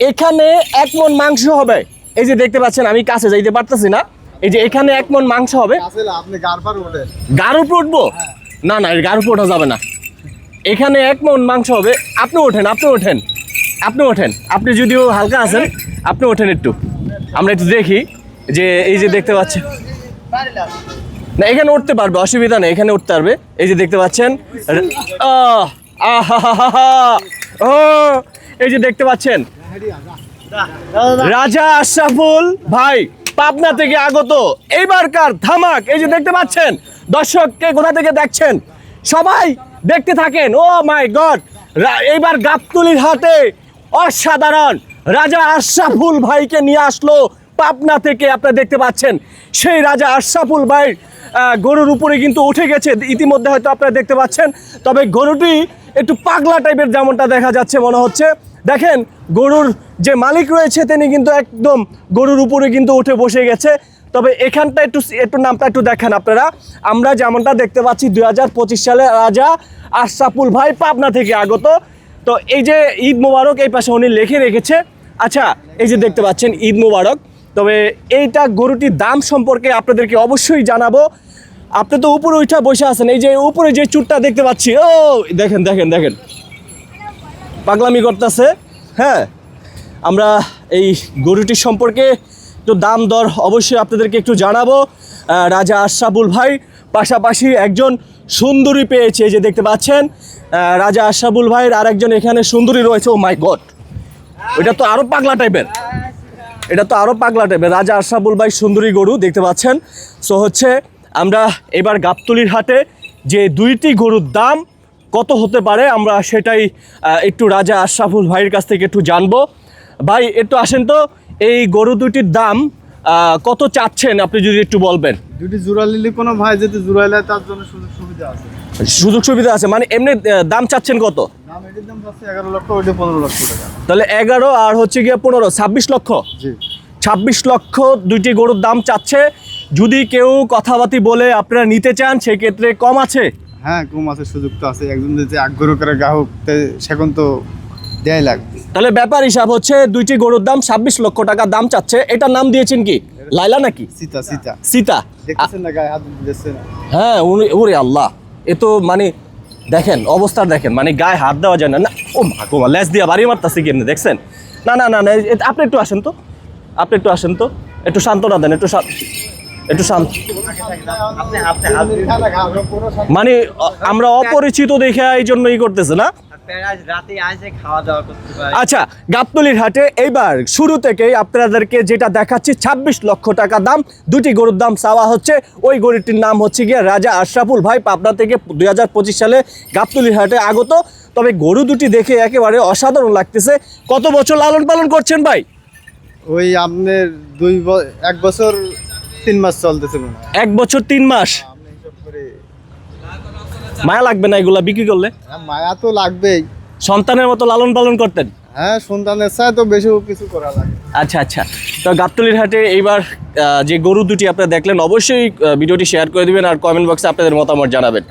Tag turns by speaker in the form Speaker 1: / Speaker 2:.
Speaker 1: এখানে এক মন মাংস হবে। এই যে দেখতে পাচ্ছেন আমি কাছে যাইতে পারতেছি না। এই যে এখানে এক মন মাংস হবে। উপর উঠবো? না না গার উপর ওঠা যাবে না। এখানে এক মন মাংস হবে। আপনি ওঠেন আপনি ওঠেন। আপনি ওঠেন। আপনি যদিও হালকা আছেন আপনি ওঠেন একটু। আমরা একটু দেখি যে এই যে দেখতে পাচ্ছেন। না এখানে উঠতে পারবে অসুবিধা নেই এখানে উঠতে পারবে। এই যে দেখতে পাচ্ছেন আহ, ও এই যে দেখতে পাচ্ছেন রাজা আশরাফুল, ভাই, পাবনা থেকে আগত। এইবারকার ধামাক? এই যে দেখতে পাচ্ছেন দর্শককে কোথা থেকে দেখছেন? সবাই দেখতে থাকেন। ও মাই গড এইবার গাবতুলির হাতে অসাধারণ রাজা আশরাফুল ভাইকে নিয়ে আসলো পাবনা থেকে, আপনারা দেখতে পাচ্ছেন। সেই রাজা আশরাফুল ভাই গরুর উপরে কিন্তু উঠে গেছে। ইতিমধ্যে হয়তো আপনারা দেখতে পাচ্ছেন, তবে গরুটি একটু পাগলা টাইপের যেমনটা দেখা যাচ্ছে, মনে হচ্ছে। দেখেন, গরুর যে মালিক রয়েছে, তিনি কিন্তু একদম গরুর উপরে কিন্তু উঠে বসে গেছে। তবে এখানটা একটু একটু নামটা একটু দেখেন আপনারা। আমরা যেমনটা দেখতে পাচ্ছি, দুই হাজার পঁচিশ সালে রাজা আশরাফুল ভাই পাবনা থেকে আগত। তো এই যে ঈদ মোবারক, এই পাশে উনি লিখে রেখেছে। আচ্ছা এই যে দেখতে পাচ্ছেন, ঈদ মোবারক। তবে এইটা গরুটির দাম সম্পর্কে আপনাদেরকে অবশ্যই জানাব। আপনি তো উপরে উঠা বসে আছেন, এই যে উপরে যে চুটটা দেখতে পাচ্ছি, ও, দেখেন দেখেন দেখেন। পাগলামি করতেছে হ্যাঁ? আমরা এই গরুটির সম্পর্কে একটু দাম দর অবশ্যই আপনাদেরকে একটু জানাব। রাজা আশরাফুল ভাই পাশাপাশি একজন সুন্দরী পেয়েছে যে দেখতে পাচ্ছেন। রাজা আশরাফুল ভাইয়ের আর একজন এখানে সুন্দরী রয়েছে, ও মাই গড! ওইটা তো আরও পাগলা টাইপের। এটা তো আরও পাগলা টাইপের। রাজা আশরাফুল ভাই সুন্দরী গরু, দেখতে পাচ্ছেন। সো হচ্ছে আমরা এবার গাবতলির হাটে যে দুইটি গরুর দাম কত হতে পারে আমরা সেটাই একটু রাজা আশরাফুল ভাইয়ের কাছ থেকে একটু জানব। ভাই একটু আসেন তো এই গরু দুটির দাম কত চাচ্ছেন আপনি যদি একটু বলবেন?
Speaker 2: দুটি জোড়া নিলে কোনো ভাই যদি জোড়াইলে তার জন্য সুযোগ সুবিধা আছে।
Speaker 1: সুযোগ সুবিধা আছে মানে এমনি দাম চাচ্ছেন কত? তাহলে এগারো আর হচ্ছে গিয়ে পনেরো ছাব্বিশ লক্ষ?
Speaker 2: জি।
Speaker 1: ছাব্বিশ লক্ষ দুইটি গরুর দাম চাচ্ছে। যদি কেউ কথাবার্তি বলে আপনারা নিতে চান সেক্ষেত্রে কম আছে?
Speaker 2: হ্যাঁ কম আছে সুযোগ তো আছে। একজন যদি আগ্রহ করে গ্রাহক সেখন তো দেয়াই লাগবে।
Speaker 1: তাহলে ব্যাপার হিসাব হচ্ছে দুইটি গরুর দাম ছাব্বিশ লক্ষ টাকা দাম চাচ্ছে। এটার নাম দিয়েছেন কি? লাইলা নাকি?
Speaker 2: সীতা সীতা।
Speaker 1: সীতা।
Speaker 2: দেখতেছেন না গায়ে হাত
Speaker 1: হ্যাঁ উনি- ওরে আল্লাহ। এ তো মানে দেখেন অবস্থা দেখেন মানে গায়ে হাত দেওয়া যায় না। না ও মা লেজ দিয়ে বাড়ি মারতাছি কেমনি দেখছেন? না না না না আপনি একটু আসেন তো। আপনি একটু আসেন তো। একটু সান্ত্বনা দেন একটু একটু শান্ত। মানে আমরা অপরিচিত দেখে এই জন্য ই করতেছে না?
Speaker 3: রাতে আসে খাওয়া দাওয়া করতে পারে।
Speaker 1: আচ্ছা গাবতলির হাটে এইবার শুরু থেকেই আপনাদেরকে যেটা দেখাচ্ছি ছাব্বিশ লক্ষ টাকা দাম দুটি গরুর দাম চাওয়া হচ্ছে। ওই গরুটির নাম হচ্ছে গিয়ে রাজা আশরাফুল ভাই পাবনা থেকে দুই হাজার পঁচিশ সালে গাবতলির হাটে আগত। তবে গরু দুটি দেখে একেবারে অসাধারণ লাগতেছে। কত বছর লালন পালন করছেন ভাই?
Speaker 2: ওই আপনার দুই এক বছর তিন মাস চলতেছে
Speaker 1: এক বছর তিন মাস?
Speaker 2: করে
Speaker 1: মায়া লাগবে না এগুলা বিক্রি করলে?
Speaker 2: হ্যাঁ, মায়া তো লাগবেই।
Speaker 1: সন্তানের মতো লালন পালন করতেন?
Speaker 2: হ্যাঁ সন্তানের চায় তো বেশি কিছু করা লাগে।
Speaker 1: আচ্ছা আচ্ছা। তো গাবতলির হাটে এইবার যে গরু দুটি আপনারা দেখলেন অবশ্যই ভিডিওটি শেয়ার করে দিবেন আর কমেন্ট বক্সে আপনাদের মতামত জানাবেন।